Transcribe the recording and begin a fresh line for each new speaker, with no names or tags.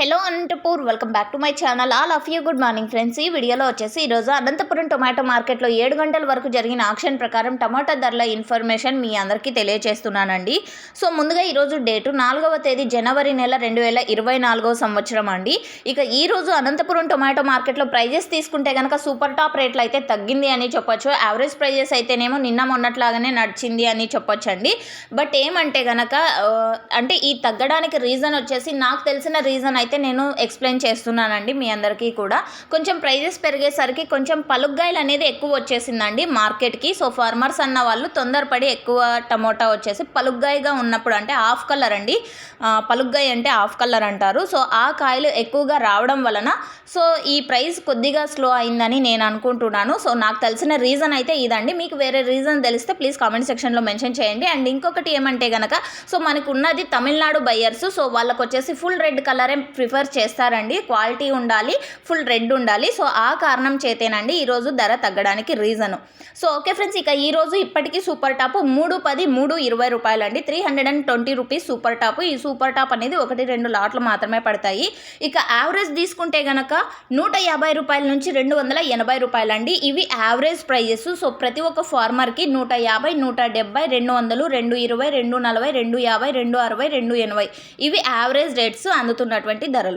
Hello Anantapur welcome back to my channel. All of you good morning friends. ఈ వీడియోలో వచ్చేసి ఈరోజు Anantapuram tomato మార్కెట్లో ఏడు గంటల వరకు జరిగిన ఆక్షన్ ప్రకారం టమాటా ధరల ఇన్ఫర్మేషన్ మీ అందరికీ తెలియజేస్తున్నానండి. సో ముందుగా ఈరోజు డేటు నాలుగవ తేదీ జనవరి నెల రెండు వేల ఇరవై నాలుగవ సంవత్సరం అండి. ఇక ఈరోజు అనంతపురం టొమాటో మార్కెట్లో ప్రైజెస్ తీసుకుంటే కనుక సూపర్ టాప్ రేట్లు అయితే తగ్గింది అని చెప్పొచ్చు. యావరేజ్ ప్రైజెస్ అయితేనేమో నిన్న మొన్నట్లాగానే నడిచింది అని చెప్పొచ్చండి. బట్ ఏమంటే కనుక అంటే ఈ తగ్గడానికి రీజన్ వచ్చేసి నాకు తెలిసిన రీజన్ అయితే అయితే నేను ఎక్స్ప్లెయిన్ చేస్తున్నానండి మీ అందరికీ కూడా. కొంచెం ప్రైజెస్ పెరిగేసరికి కొంచెం పలుగ్గాయలు అనేది ఎక్కువ వచ్చేసిందండి మార్కెట్కి. సో ఫార్మర్స్ అన్న వాళ్ళు తొందరపడి ఎక్కువ టమోటా వచ్చేసి పలుగ్గాయగా ఉన్నప్పుడు అంటే హాఫ్ కలర్ అండి. పలుగ్గాయ అంటే హాఫ్ కలర్ అంటారు. సో ఆ కాయలు ఎక్కువగా రావడం వలన సో ఈ ప్రైస్ కొద్దిగా స్లో అయిందని నేను అనుకుంటున్నాను. సో నాకు తెలిసిన రీజన్ అయితే ఇదండి. మీకు వేరే రీజన్ తెలిస్తే ప్లీజ్ కామెంట్ సెక్షన్లో మెన్షన్ చేయండి. అండ్ ఇంకొకటి ఏమంటే కనుక సో మనకు ఉన్నది తమిళనాడు బయ్యర్స్ సో వాళ్ళకు వచ్చేసి ఫుల్ రెడ్ కలరే ప్రిఫర్ చేస్తారండి. క్వాలిటీ ఉండాలి ఫుల్ రెడ్ ఉండాలి. సో ఆ కారణం చేతేనండి ఈరోజు ధర తగ్గడానికి రీజను. సో ఓకే ఫ్రెండ్స్ ఇక ఈరోజు ఇప్పటికీ సూపర్ టాప్ మూడు పది మూడు ఇరవై రూపాయలు అండి three hundred and twenty rupees super top. ఈ సూపర్ టాప్ అనేది ఒకటి రెండు లాట్లు మాత్రమే పడతాయి. ఇక యావరేజ్ తీసుకుంటే గనక నూట యాభై రూపాయల నుంచి రెండు వందల ఎనభై రూపాయలు అండి ఇవి యావరేజ్ ప్రైజెస్. సో ప్రతి ఒక్క ఫార్మర్కి నూట యాభై నూట డెబ్బై రెండు వందలు రెండు ఇరవై రెండు నలభై రెండు యాభై రెండు అరవై రెండు ఎనభై ఇవి యావరేజ్ రేట్స్ అందుతున్నటువంటి ధరలు